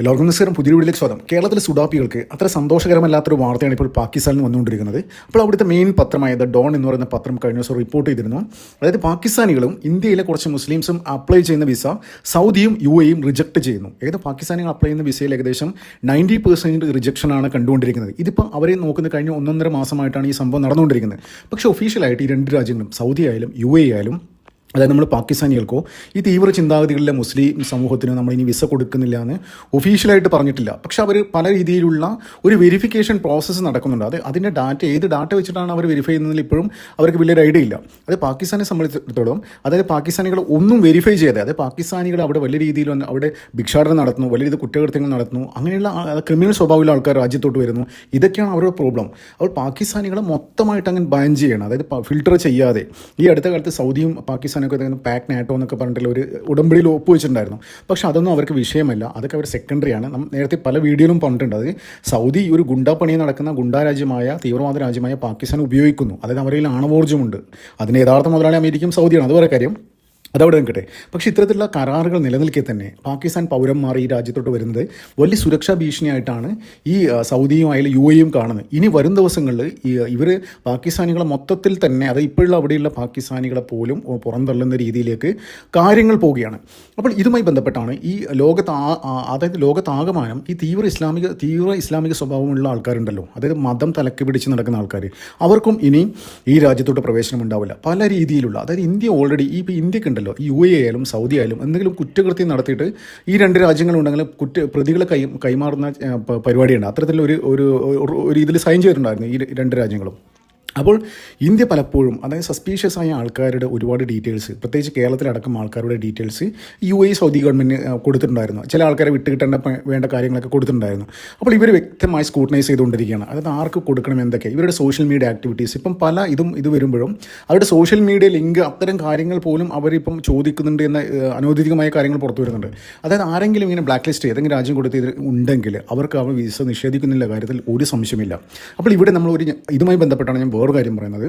എല്ലാവർക്കും നമസ്കാരം. പുതിയ വീട്ടിലേക്ക് സ്വാഗതം. കേരളത്തിലെ സുഡാപ്പികൾക്ക് അത്ര സന്തോഷകരമല്ലാത്തൊരു വാർത്തയാണ് ഇപ്പോൾ പാകിസ്ഥാനിൽ വന്നുകൊണ്ടിരിക്കുന്നത്. അപ്പോൾ അവിടുത്തെ മെയിൻ പത്രമായ ദ ഡോൺ എന്ന് പറയുന്ന പത്രം കഴിഞ്ഞ ദിവസം റിപ്പോർട്ട് ചെയ്തിരുന്നു. അതായത് പാകിസ്ഥാനികളും ഇന്ത്യയിലെ കുറച്ച് മുസ്ലിംസും അപ്ലൈ ചെയ്യുന്ന വിസ സൗദിയും യു എയും റിജക്ട് ചെയ്യുന്നു. ഏത് പാകിസ്ഥാനികൾ അപ്ലൈ ചെയ്യുന്ന വിസയിൽ ഏകദേശം നയന്റി പെർസെന്റ് റിജക്ഷനാണ് കണ്ടുകൊണ്ടിരിക്കുന്നത്. ഇതിപ്പോൾ അവരെ നോക്കുന്ന കഴിഞ്ഞ ഒന്നൊന്നര മാസമായിട്ടാണ് ഈ സംഭവം നടന്നുകൊണ്ടിരിക്കുന്നത്. പക്ഷേ ഒഫീഷ്യലായിട്ട് ഈ രണ്ട് രാജ്യങ്ങളും സൗദി ആയാലും യു എ ആയാലും അതായത് നമ്മൾ പാകിസ്ഥാനികൾക്കോ ഈ തീവ്ര ചിന്താഗതികളിലെ മുസ്ലിം സമൂഹത്തിന് നമ്മൾ ഇനി വിസ കൊടുക്കുന്നില്ല എന്ന് ഒഫീഷ്യലായിട്ട് പറഞ്ഞിട്ടില്ല. പക്ഷെ അവർ പല രീതിയിലുള്ള ഒരു വെരിഫിക്കേഷൻ പ്രോസസ്സ് നടക്കുന്നുണ്ട്. അത് അതിന്റെ ഡാറ്റ ഏത് ഡാറ്റ വെച്ചിട്ടാണ് അവർ വെരിഫൈ ചെയ്യുന്നതിൽ ഇപ്പോഴും അവർക്ക് വലിയൊരു ഐഡിയ ഇല്ല. അത് പാകിസ്ഥാനെ സംബന്ധിച്ചിടത്തോളം അതായത് പാകിസ്ഥാനികൾ ഒന്നും വെരിഫൈ ചെയ്യാതെ അതായത് പാകിസ്ഥാനികൾ അവിടെ വലിയ രീതിയിൽ അവിടെ ഭിക്ഷാടനം നടത്തുന്നു വലിയ രീതിയിൽ കുറ്റകൃത്യങ്ങൾ നടത്തുന്നു അങ്ങനെയുള്ള ക്രിമിനൽ സ്വഭാവമുള്ള ആൾക്കാർ രാജ്യത്തോട്ട് വരുന്നു. ഇതൊക്കെയാണ് അവരുടെ പ്രോബ്ലം അപ്പോൾ പാകിസ്ഥാനികളെ മൊത്തമായിട്ട് അങ്ങനെ ബാൻ ചെയ്യണം. അതായത് ഫിൽട്ടർ ചെയ്യാതെ. ഈ അടുത്ത കാലത്ത് സൗദിയും പാകിസ്ഥാനൊക്കെ പാക്ക് നാറ്റോ എന്നൊക്കെ പറഞ്ഞിട്ടുള്ള ഒരു ഉടമ്പടിയിൽ ഒപ്പുവെച്ചിട്ടുണ്ടായിരുന്നു. പക്ഷെ അതൊന്നും അവർക്ക് വിഷയമല്ല. അതൊക്കെ അവർ സെക്കൻഡറിയാണ് നേരത്തെ പല വീഡിയോയിലും പറഞ്ഞിട്ടുണ്ട്. അത് സൗദി ഒരു ഗുണ്ടാപ്പണി പണി നടക്കുന്ന ഗുണ്ടാ രാജ്യമായ തീവ്രവാദ രാജ്യമായ പാകിസ്ഥാൻ ഉപയോഗിക്കുന്നു. അതായത് അവരിൽ ആണവോർജമുണ്ട്. അതിന് യഥാർത്ഥ മുതലാളി അമേരിക്കയും സൗദിയാണ്. അത് വേറെ കാര്യം. അതവിടെ നിൽക്കട്ടെ. പക്ഷേ ഇത്തരത്തിലുള്ള കരാറുകൾ നിലനിൽക്കെ തന്നെ പാകിസ്ഥാൻ പൗരന്മാർ ഈ രാജ്യത്തോട്ട് വരുന്നത് വലിയ സുരക്ഷാ ഭീഷണിയായിട്ടാണ് ഈ സൗദിയും ആയാലും യു എയും കാണുന്നത്. ഇനി വരും ദിവസങ്ങളിൽ ഇവർ പാകിസ്ഥാനികളെ മൊത്തത്തിൽ തന്നെ അത് ഇപ്പോഴുള്ള അവിടെയുള്ള പാകിസ്ഥാനികളെ പോലും പുറന്തള്ളുന്ന രീതിയിലേക്ക് കാര്യങ്ങൾ പോവുകയാണ്. അപ്പോൾ ഇതുമായി ബന്ധപ്പെട്ടാണ് ഈ ലോകത്ത് അതായത് ലോകത്താകമാനം ഈ തീവ്ര ഇസ്ലാമിക തീവ്ര ഇസ്ലാമിക സ്വഭാവമുള്ള ആൾക്കാരുണ്ടല്ലോ. അതായത് മതം തലക്ക് പിടിച്ച് നടക്കുന്ന ആൾക്കാർ. അവർക്കും ഇനി ഈ രാജ്യത്തോട്ട് പ്രവേശനം ഉണ്ടാവില്ല പല രീതിയിലുള്ള അതായത് ഇന്ത്യ ഓൾറെഡി ഈ ഇപ്പോൾ ഈ യു എ ആയാലും സൗദി ആയാലും എന്തെങ്കിലും കുറ്റകൃത്യം നടത്തിയിട്ട് ഈ രണ്ട് രാജ്യങ്ങളുണ്ടെങ്കിൽ കുറ്റ പ്രതികളെ കൈ കൈമാറുന്ന പരിപാടിയുണ്ട്. അത്തരത്തിലൊരു ഒരു- ഒരു ഇതിൽ സൈൻ ചെയ്തിട്ടുണ്ടായിരുന്നു ഈ രണ്ട് രാജ്യങ്ങളും. അപ്പോൾ ഇന്ത്യ പലപ്പോഴും അതായത് സസ്പീഷ്യസ് ആയ ആൾക്കാരുടെ ഒരുപാട് ഡീറ്റെയിൽസ് പ്രത്യേകിച്ച് കേരളത്തിലടക്കം ആൾക്കാരുടെ details U A Saudi government കൊടുത്തിട്ടുണ്ടായിരുന്നു. ചില ആൾക്കാരെ വിട്ടുകിട്ടേണ്ട വേണ്ട കാര്യങ്ങളൊക്കെ കൊടുത്തിട്ടുണ്ടായിരുന്നു. അപ്പോൾ ഇവർ വ്യക്തമായി സ്കൂട്ടനൈസ് ചെയ്തുകൊണ്ടിരിക്കുകയാണ്. അതായത് ആർക്ക് കൊടുക്കണം എന്തൊക്കെ ഇവരുടെ സോഷ്യൽ മീഡിയ ആക്ടിവിറ്റീസ് ഇപ്പം പല ഇതും ഇത് വരുമ്പോഴും അവരുടെ സോഷ്യൽ മീഡിയ ലിങ്ക് അത്തരം കാര്യങ്ങൾ പോലും അവരിപ്പം ചോദിക്കുന്നുണ്ട് എന്ന അനൗദ്യോഗികമായ കാര്യങ്ങൾ പുറത്തു വരുന്നുണ്ട്. അതായത് ആരെങ്കിലും ഇങ്ങനെ ബ്ലാക്ക് ലിസ്റ്റ് ഏതെങ്കിലും രാജ്യം കൊടുത്ത് ഉണ്ടെങ്കിൽ അവർക്ക് അവർ വിസ നിഷേധിക്കുന്നില്ല കാര്യത്തിൽ ഒരു സംശയമില്ല അപ്പോൾ ഇവിടെ നമ്മൾ ഒരു ഇതുമായി ബന്ധപ്പെട്ടാണ് ഞാൻ വേറൊരു കാര്യം പറയുന്നത്.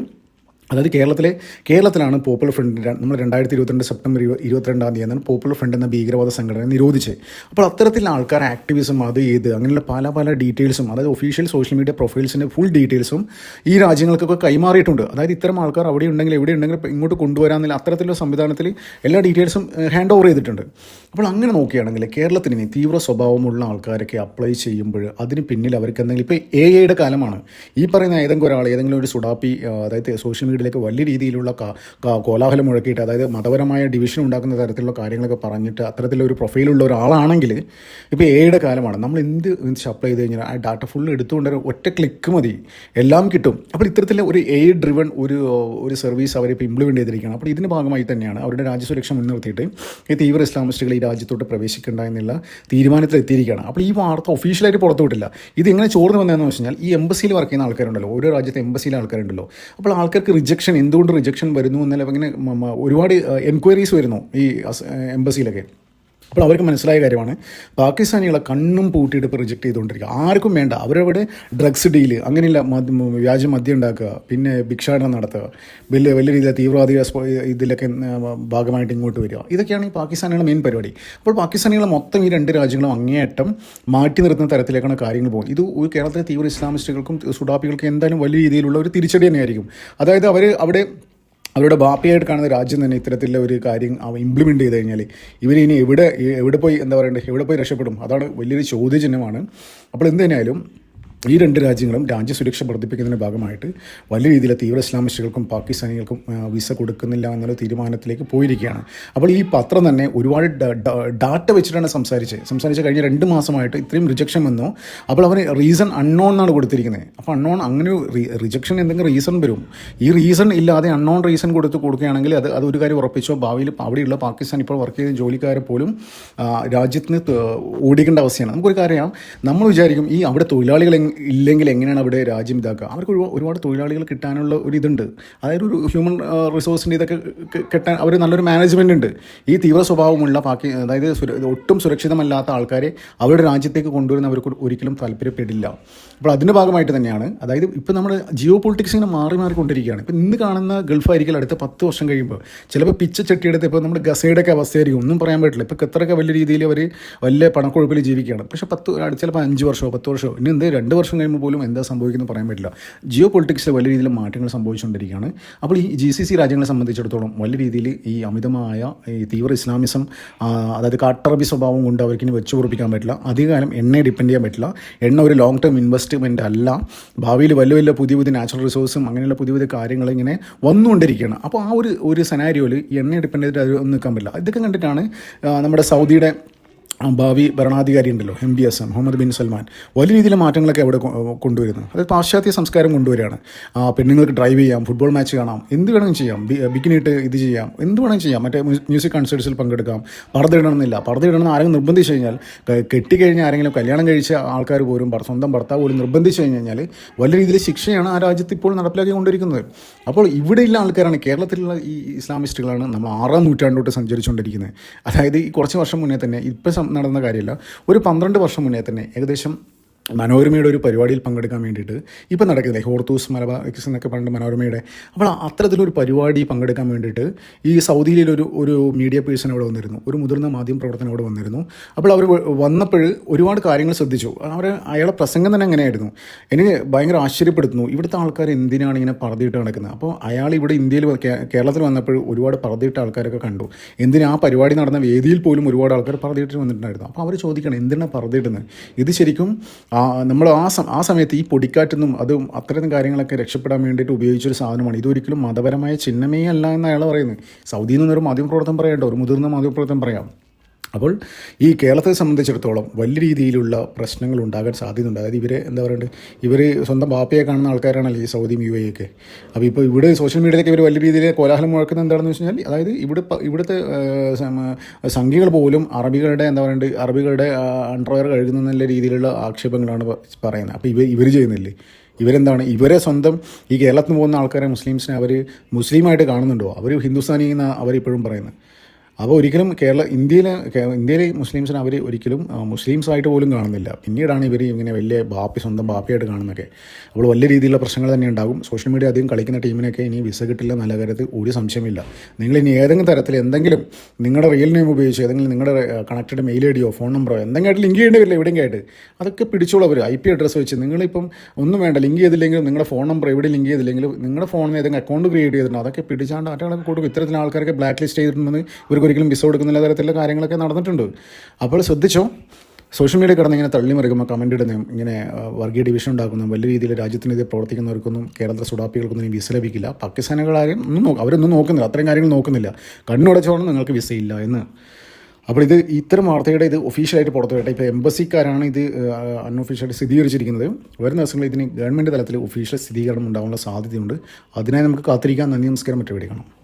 അതായത് കേരളത്തിലെ കേരളത്തിലാണ് പോപ്പുലർ ഫ്രണ്ട് നമ്മൾ രണ്ടായിരത്തി ഇരുപത്തിരണ്ട് സെപ്റ്റംബർ ഇരുപത്തിരണ്ടാം തീയതിയാണ് പോപ്പുലർ ഫ്രണ്ട് എന്ന ഭീകരവാദ സംഘടന നിരോധിച്ചത്. അപ്പോൾ അത്തരത്തിലുള്ള ആൾക്കാർ ആക്ടിവിസം അത് ഏത് അങ്ങനെയുള്ള പല പല ഡീറ്റെയിൽസും അതായത് ഒഫീഷ്യൽ സോഷ്യൽ മീഡിയ പ്രൊഫൈൽസിന്റെ ഫുൾ ഡീറ്റെയിൽസും ഈ രാജ്യങ്ങൾക്കൊക്കെ കൈമാറിയിട്ടുണ്ട്. അതായത് ഇത്തരം ആൾക്കാർ അവിടെ ഉണ്ടെങ്കിൽ എവിടെ ഉണ്ടെങ്കിൽ ഇങ്ങോട്ട് കൊണ്ടുവരാമെന്നില്ല അത്തരത്തിലുള്ള സംവിധാനത്തിൽ എല്ലാ ഡീറ്റെയിൽസും ഹാൻഡ് ഓവർ ചെയ്തിട്ടുണ്ട്. അപ്പോൾ അങ്ങനെ നോക്കുകയാണെങ്കിൽ കേരളത്തിന് ഇനി തീവ്ര സ്വഭാവമുള്ള ആൾക്കാരൊക്കെ അപ്ലൈ ചെയ്യുമ്പോൾ അതിന് പിന്നിൽ അവർക്ക് എന്തെങ്കിലും ഇപ്പോൾ എ ഐയുടെ കാലമാണ്. ഈ പറയുന്ന ഏതെങ്കിലും ഒരാൾ ഏതെങ്കിലും ഒരു സുഡാപ്പി അതായത് സോഷ്യൽ മീഡിയയിലേക്ക് വലിയ രീതിയിലുള്ള കോലാഹലം മുഴക്കിയിട്ട് അതായത് മതപരമായ ഡിവിഷൻ ഉണ്ടാക്കുന്ന തരത്തിലുള്ള കാര്യങ്ങളൊക്കെ പറഞ്ഞിട്ട് അത്തരത്തിലൊരു പ്രൊഫൈലുള്ള ഒരാളാണെങ്കിൽ ഇപ്പോൾ എ ഐയുടെ കാലമാണ്. നമ്മൾ എന്ത് അപ്ലൈ ചെയ്ത് കഴിഞ്ഞാൽ ആ ഡാറ്റ ഫുൾ എടുത്തുകൊണ്ട് ഒറ്റ ക്ലിക്ക് മതി. എല്ലാം കിട്ടും. അപ്പോൾ ഇത്തരത്തിൽ ഒരു എ ഡ്രിവൺ ഒരു ഒരു സർവീസ് അവരിപ്പോൾ ഇംപ്ലിമെന്റ് ചെയ്തിരിക്കുകയാണ്. അപ്പോൾ ഇതിന്റെ ഭാഗമായി തന്നെയാണ് അവരുടെ രാജ്യസുരക്ഷ മുൻനിർത്തിയിട്ട് ഈ തീവ്ര ഇസ്ലാമിസ്റ്റുകൾ ഈ രാജ്യത്തോട്ട് പ്രവേശിക്കേണ്ട എന്നുള്ള തീരുമാനത്തിൽ എത്തിയിരിക്കുകയാണ്. അപ്പോൾ ഈ വാർത്ത ഒഫീഷ്യലായിട്ട് പുറത്തു വിട്ടില്ല. ഇത് എങ്ങനെ ചോർന്ന് വന്നതെന്ന് വെച്ച് കഴിഞ്ഞാൽ ഈ എംബസിയിൽ വർക്ക് ചെയ്യുന്ന ആൾക്കാരുണ്ടല്ലോ. ഓരോ രാജ്യത്തെ എംബസിയിലെ ആൾക്കാരുണ്ടല്ലോ. അപ്പോൾ ആൾക്കാർക്ക് റിജക്ഷൻ എന്തുകൊണ്ട് റിജക്ഷൻ വരുന്നു എന്നല്ല മ- ഒരുപാട് എൻക്വയറീസ് വരുന്നു ഈ എംബസിയിലൊക്കെ അപ്പോൾ അവർക്ക് മനസ്സിലായ കാര്യമാണ്. പാകിസ്ഥാനികളെ കണ്ണും പൂട്ടിയിട്ട് ഇപ്പോൾ റിജക്ട് ചെയ്തുകൊണ്ടിരിക്കുക. ആർക്കും വേണ്ട. അവരവിടെ ഡ്രഗ്സ് ഡീൽ അങ്ങനെയുള്ള വ്യാജ മദ്യം ഉണ്ടാക്കുക. പിന്നെ ഭിക്ഷാടനം നടത്തുക. വലിയ വലിയ രീതിയിൽ തീവ്രവാദി ഇതിലൊക്കെ ഭാഗമായിട്ട് ഇങ്ങോട്ട് വരിക. ഇതൊക്കെയാണ് ഈ പാകിസ്ഥാനികളുടെ മെയിൻ പരിപാടി. അപ്പോൾ പാകിസ്ഥാനികളെ മൊത്തം ഈ രണ്ട് രാജ്യങ്ങളും അങ്ങേയറ്റം മാറ്റി നിർത്തുന്ന തരത്തിലേക്കാണ് കാര്യങ്ങൾ പോകുന്നത്. ഇത് ഒരു കേരളത്തിലെ തീവ്ര ഇസ്ലാമിസ്റ്റുകൾക്കും സുഡാപ്പികൾക്കും എന്തായാലും വലിയ രീതിയിലുള്ള ഒരു തിരിച്ചടി തന്നെയായിരിക്കും. അതായത് അവർ അവിടെ അവരുടെ ബാപ്പിയായിട്ട് കാണുന്ന രാജ്യം തന്നെ ഇത്തരത്തിലുള്ള ഒരു കാര്യം അവ ഇംപ്ലിമെന്റ് ചെയ്ത് കഴിഞ്ഞാൽ ഇവരിനി എവിടെ എവിടെ പോയി എന്താ പറയണ്ടേ എവിടെ പോയി രക്ഷപ്പെടും? അതാണ് വലിയൊരു ചോദ്യചിഹ്നമാണ്. അപ്പോൾ എന്ത് തന്നെയായാലും ഈ രണ്ട് രാജ്യങ്ങളും രാജ്യസുരക്ഷ വർദ്ധിപ്പിക്കുന്നതിന്റെ ഭാഗമായിട്ട് വലിയ രീതിയിൽ തീവ്ര ഇസ്ലാമിസ്റ്റുകൾക്കും പാകിസ്ഥാനികൾക്കും വിസ കൊടുക്കുന്നില്ല എന്നുള്ള തീരുമാനത്തിലേക്ക് പോയിരിക്കുകയാണ്. അപ്പോൾ ഈ പത്രം തന്നെ ഒരുപാട് ഡാറ്റ വെച്ചിട്ടാണ് സംസാരിച്ചത് സംസാരിച്ച കഴിഞ്ഞ രണ്ട് മാസമായിട്ട് ഇത്രയും റിജക്ഷൻ വന്നു. അപ്പോൾ അവർ റീസൺ അൺനോൺ എന്നാണ് കൊടുത്തിരിക്കുന്നത്. അപ്പോൾ അൺനോൺ അങ്ങനെ റിജക്ഷൻ എന്തെങ്കിലും റീസൺ വരും. ഈ റീസൺ ഇല്ലാതെ അൺനോൺ റീസൺ കൊടുത്ത് കൊടുക്കുകയാണെങ്കിൽ അത് അത് ഒരു കാര്യം ഉറപ്പിച്ചോ? ഭാവിയിൽ അവിടെയുള്ള പാകിസ്ഥാൻ ഇപ്പോൾ വർക്ക് ചെയ്ത ജോലിക്കാരെ പോലും രാജ്യത്ത് രാജ്യത്തിന് ഓടിക്കേണ്ട അവസ്ഥയാണ്. നമുക്കൊരു കാര്യം നമ്മൾ വിചാരിക്കും ഈ അവിടെ തൊഴിലാളികൾ ഇല്ലെങ്കിൽ എങ്ങനെയാണ് അവിടെ രാജ്യം ഇതാക്കുക? അവർക്ക് ഒരുപാട് തൊഴിലാളികൾ കിട്ടാനുള്ള ഒരു ഇതുണ്ട്. അതായത് ഒരു ഹ്യൂമൻ റിസോഴ്സിന്റെ ഇതൊക്കെ കിട്ടാൻ അവർ നല്ലൊരു മാനേജ്മെന്റ് ഉണ്ട്. ഈ തീവ്ര സ്വഭാവമുള്ള പാക്കി അതായത് ഒട്ടും സുരക്ഷിതമല്ലാത്ത ആൾക്കാരെ അവരുടെ രാജ്യത്തേക്ക് കൊണ്ടുവരുന്ന അവർക്ക് ഒരിക്കലും താല്പര്യപ്പെടില്ല. അപ്പോൾ അതിന്റെ ഭാഗമായിട്ട് തന്നെയാണ് അതായത് ഇപ്പോൾ നമ്മൾ ജിയോ പൊളിറ്റിക്സ് ഇങ്ങനെ മാറി മാറിക്കൊണ്ടിരിക്കുകയാണ് ഇപ്പോൾ ഇന്ന് കാണുന്ന ഗൾഫ് ഗൾഫായിരിക്കും അടുത്ത പത്ത് വർഷം കഴിയുമ്പോൾ. ചിലപ്പോൾ പിച്ച ചട്ടിയെടുത്ത് ഇപ്പോൾ നമ്മുടെ ഗസയുടെയൊക്കെ അവസ്ഥയായിരിക്കും. ഒന്നും പറയാൻ പറ്റില്ല. ഇപ്പോൾ ഖത്തറൊക്കെ വലിയ രീതിയിൽ അവർ വലിയ പണക്കൊഴുപ്പിൽ ജീവിക്കുകയാണ്. പക്ഷേ പത്ത് ചിലപ്പോൾ അഞ്ച് വർഷമോ പത്ത് വർഷമോ ഇനി എന്ത് രണ്ട് വർഷം കഴിയുമ്പോൾ പോലും എന്താ സംഭവിക്കുന്നത് പറയാൻ പറ്റില്ല. ജിയോ പൊളിറ്റിക്സിൽ വലിയ രീതിയിൽ മാറ്റങ്ങൾ സംഭവിച്ചുകൊണ്ടിരിക്കുകയാണ്. അപ്പോൾ ഈ ജി സി സി രാജ്യങ്ങളെ സംബന്ധിച്ചിടത്തോളം വലിയ രീതിയിൽ ഈ അമിതമായ ഈ തീവ്ര ഇസ്ലാമിസം അതായത് കാട്ടറബി സ്വഭാവം കൊണ്ട് അവർക്ക് ഇനി വെച്ച് ഉറപ്പിക്കാൻ പറ്റില്ല. അധികകാലം എണ്ണയെ ഡിപ്പെൻഡ് ചെയ്യാൻ പറ്റില്ല. എണ്ണ ഒരു ലോങ് ടേം ഇൻവെസ്റ്റ്മെന്റ് അല്ല. ഭാവിയിൽ വലിയ വലിയ പുതിയ പുതിയ നാച്ചുറൽ റിസോഴ്സും അങ്ങനെയുള്ള പുതിയ പുതിയ കാര്യങ്ങൾ ഇങ്ങനെ വന്നുകൊണ്ടിരിക്കുകയാണ്. അപ്പോൾ ആ ഒരു ഒരു സെനാരിയോയിൽ എണ്ണയെ ഡിപ്പെൻഡ് ചെയ്തിട്ട് അത് നിൽക്കാൻ പറ്റില്ല. ഇതൊക്കെ കണ്ടിട്ടാണ് നമ്മുടെ സൗദിയുടെ ഭാവി ഭരണാധികാരി ഉണ്ടല്ലോ M B S M Mohammed bin Salman. വലിയ രീതിയിലെ മാറ്റങ്ങളൊക്കെ അവിടെ കൊണ്ടുവരുന്നു. അത് പാശ്ചാത്യ സംസ്കാരം കൊണ്ടുവരികയാണ്. പെണ്ണുങ്ങൾക്ക് ഡ്രൈവ് ചെയ്യാം ഫുട്ബോൾ മാച്ച് കാണാം എന്ത് വേണമെങ്കിലും ചെയ്യാം. ബിക്കിനിട്ട് ഇത് ചെയ്യാം എന്ത് വേണമെങ്കിലും ചെയ്യാം. മറ്റേ മ്യൂസിക് കൺസേർട്സിൽ പങ്കെടുക്കാം. പർദ്ദ ഇടണമെന്നില്ല. പർദ്ദ ഇടണമെന്ന് ആരെങ്കിലും നിർബന്ധിച്ചു കഴിഞ്ഞാൽ കെട്ടിക്കഴിഞ്ഞാൽ കെട്ടിക്കഴിഞ്ഞ ആരെങ്കിലും കല്യാണം കഴിച്ച ആൾക്കാർ പോലും സ്വന്തം ഭർത്താവ് പോലും നിർബന്ധിച്ചു കഴിഞ്ഞ് കഴിഞ്ഞാൽ വലിയ രീതിയിൽ ശിക്ഷയാണ് ആ രാജ്യത്ത് ഇപ്പോൾ നടപ്പിലാക്കി കൊണ്ടിരിക്കുന്നത്. അപ്പോൾ ഇവിടെയുള്ള ആൾക്കാരാണ് കേരളത്തിലുള്ള ഈ ഇസ്ലാമിസ്റ്റുകളാണ് നമ്മൾ ആറാം നൂറ്റാണ്ടോട്ട് സഞ്ചരിച്ചുകൊണ്ടിരിക്കുന്നത്. അതായത് ഈ കുറച്ച് വർഷം മുന്നേ തന്നെ ഇപ്പം നടന്ന കാര്യമല്ല. ഒരു പന്ത്രണ്ട് വർഷം മുന്നേ തന്നെ ഏകദേശം മനോരമയുടെ ഒരു പരിപാടിയിൽ പങ്കെടുക്കാൻ വേണ്ടിയിട്ട് ഇപ്പം നടക്കുന്നില്ലേ? ഹോർത്തൂസ് മലബാർ എക്സ് എന്നൊക്കെ പറഞ്ഞിട്ട് മനോരമയുടെ. അപ്പോൾ അത്തരത്തിലൊരു പരിപാടി പങ്കെടുക്കാൻ വേണ്ടിയിട്ട് ഈ സൗദിയിലൊരു ഒരു മീഡിയ പേഴ്സൺ അവിടെ വന്നിരുന്നു. ഒരു മുതിർന്ന മാധ്യമ പ്രവർത്തനം അവിടെ വന്നിരുന്നു. അപ്പോൾ അവർ വന്നപ്പോൾ ഒരുപാട് കാര്യങ്ങൾ ശ്രദ്ധിച്ചു. അവർ അയാളെ പ്രസംഗം തന്നെ എങ്ങനെയായിരുന്നു എനിക്ക് ഭയങ്കര ആശ്ചര്യപ്പെടുത്തുന്നു. ഇവിടുത്തെ ആൾക്കാർ എന്തിനാണ് ഇങ്ങനെ പറതിയിട്ട് നടക്കുന്നത്? അപ്പോൾ അയാൾ ഇവിടെ ഇന്ത്യയിൽ കേരളത്തിൽ വന്നപ്പോൾ ഒരുപാട് പറതിയിട്ട ആൾക്കാരൊക്കെ കണ്ടു. എന്തിനാ ആ പരിപാടി നടന്ന വേദിയിൽ പോലും ഒരുപാട് ആൾക്കാർ പറതിയിട്ട് വന്നിട്ടുണ്ടായിരുന്നു? അപ്പോൾ അവർ ചോദിക്കണം എന്തിനാണ് പറതിയിട്ടുന്നത് ഇത് ശരിക്കും നമ്മൾ ആ ആ സമയത്ത് ഈ പൊടിക്കാറ്റെന്നും അതും അത്തരം കാര്യങ്ങളൊക്കെ രക്ഷപ്പെടാൻ വേണ്ടിയിട്ട് ഉപയോഗിച്ചൊരു സാധനമാണ്. ഇതൊരിക്കലും മതപരമായ ചിഹ്നമേ അല്ല എന്ന് അയാൾ പറയുന്നത്. സൗദിയിൽ നിന്നൊരു മാധ്യമപ്രവർത്തനം പറയണ്ടോ ഒരു മുതിർന്ന മാധ്യമപ്രവർത്തനം പറയാം. അപ്പോൾ ഈ കേരളത്തെ സംബന്ധിച്ചിടത്തോളം വലിയ രീതിയിലുള്ള പ്രശ്നങ്ങൾ ഉണ്ടാകാൻ സാധ്യതയുണ്ട്. അതായത് ഇവർ എന്താ പറയുക ഇവർ സ്വന്തം ബാപ്പയെ കാണുന്ന ആൾക്കാരാണല്ലോ ഈ സൗദിയും യു എയൊക്കെ അപ്പോൾ ഇപ്പോൾ ഇവിടെ സോഷ്യൽ മീഡിയയിലൊക്കെ ഇവർ വലിയ രീതിയിൽ കോലാഹലം മുഴക്കുന്നത് എന്താണെന്ന് വെച്ച് കഴിഞ്ഞാൽ അതായത് ഇവിടെ ഇവിടുത്തെ സംഖ്യകൾ പോലും അറബികളുടെ എന്താ പറയുക അറബികളുടെ അണ്ടർവെയർ കഴുകുന്ന നല്ല രീതിയിലുള്ള ആക്ഷേപങ്ങളാണ് പറയുന്നത്. അപ്പോൾ ഇവർ ഇവർ ചെയ്യുന്നില്ലേ? ഇവരെന്താണ്? ഇവരെ സ്വന്തം ഈ കേരളത്തിൽ പോകുന്ന ആൾക്കാരെ മുസ്ലിംസിനെ അവർ മുസ്ലിമായിട്ട് കാണുന്നുണ്ടോ? അവർ ഹിന്ദുസ്ഥാനി എന്നാണ് അവരിപ്പോഴും പറയുന്നത്. അപ്പോൾ ഒരിക്കലും കേരള ഇന്ത്യയിലെ ഇന്ത്യയിലെ മുസ്ലിംസിനെ അവർ ഒരിക്കലും മുസ്ലിംസായിട്ട് പോലും കാണുന്നില്ല. പിന്നീടാണ് ഇവർ ഇങ്ങനെ വലിയ ബാപ്പി സ്വന്തം ബാപ്പിയായിട്ട് കാണുന്നതൊക്കെ. അപ്പോൾ വലിയ രീതിയിലുള്ള പ്രശ്നങ്ങൾ തന്നെ ഉണ്ടാകും. സോഷ്യൽ മീഡിയ അധികം കളിക്കുന്ന ടീമിനൊക്കെ ഇനി വിസ കിട്ടില്ല നല്ല കാര്യത്തിൽ ഒരു സംശയമില്ല നിങ്ങൾ ഇനി ഏതെങ്കിലും തരത്തിൽ എന്തെങ്കിലും നിങ്ങളുടെ റിയൽ നെയിം ഉപയോഗിച്ച് ഏതെങ്കിലും നിങ്ങളുടെ കണക്റ്റഡ് മെയിൽ ഐ ഡിയോ ഫോൺ നമ്പറോ എന്തെങ്കിലും ആയിട്ട് ലിങ്ക് ചെയ്യേണ്ടി വരില്ല എവിടെയെങ്കിലും ആയിട്ട്. അതൊക്കെ പിടിച്ചോളൂ അവർ ഐ പി അഡ്രസ്സ് വെച്ച്. നിങ്ങളിപ്പം ഒന്നും വേണ്ട. ലിങ്ക് ചെയ്തില്ലെങ്കിലും നിങ്ങളുടെ ഫോൺ നമ്പർ എവിടെ ലിങ്ക് ചെയ്തില്ലെങ്കിലും നിങ്ങളുടെ ഫോണിൽ ഏതെങ്കിലും അക്കൗണ്ട് ക്രിയേറ്റ് ചെയ്തിട്ടുണ്ടോ? അതൊക്കെ പിടിച്ചാണ്ട് മറ്റേ കൊടുക്കും ഇത്തരത്തിലുള്ള ആൾക്കാരൊക്കെ ബ്ലാക്ക് ലിസ്റ്റ് ചെയ്തിട്ടുണ്ടെന്ന് ഇവർക്ക് ഒരിക്കലും വിസ കൊടുക്കുന്നില്ല തരത്തിലുള്ള കാര്യങ്ങളൊക്കെ നടന്നിട്ടുണ്ട്. അപ്പോൾ ശ്രദ്ധിച്ചോ? സോഷ്യൽ മീഡിയ കടന്ന് ഇങ്ങനെ തള്ളി മറിക്കുമ്പോൾ കമന്റ് ഇടുന്നതും ഇങ്ങനെ വർഗീയ ഡിവിഷൻ ഉണ്ടാക്കുന്ന വലിയ രീതിയിൽ രാജ്യത്തിനെതിരെ പ്രവർത്തിക്കുന്നവർക്കൊന്നും കേരളത്തിലെ സുഡാപ്പികൾക്കൊന്നും വിസ ലഭിക്കില്ല. പാകിസ്ഥാനുകളാരും ഒന്നും അവരൊന്നും നോക്കുന്നില്ല. അത്രയും കാര്യങ്ങൾ നോക്കുന്നില്ല. കണ്ണുടച്ചോണം നിങ്ങൾക്ക് വിസയില്ല എന്ന്. അപ്പോൾ ഇത് ഇത്തരം വാർത്തയുടെ ഇത് ഒഫീഷ്യലായിട്ട് പുറത്തു വരട്ടെ. ഇപ്പോൾ എംബസിക്കാരാണ് ഇത് അൺഒഫീഷ്യലായിട്ട് സ്ഥിരീകരിച്ചിരിക്കുന്നത്. വരുന്ന ദിവസങ്ങളിൽ ഇതിന് ഗവൺമെന്റ് തലത്തിൽ ഒഫീഷ്യൽ സ്ഥിരീകരണം ഉണ്ടാകാനുള്ള സാധ്യതയുണ്ട്. അതിനായി നമുക്ക് കാത്തിരിക്കാൻ നന്ദി നമസ്കാരം. മറ്റു കാണാം.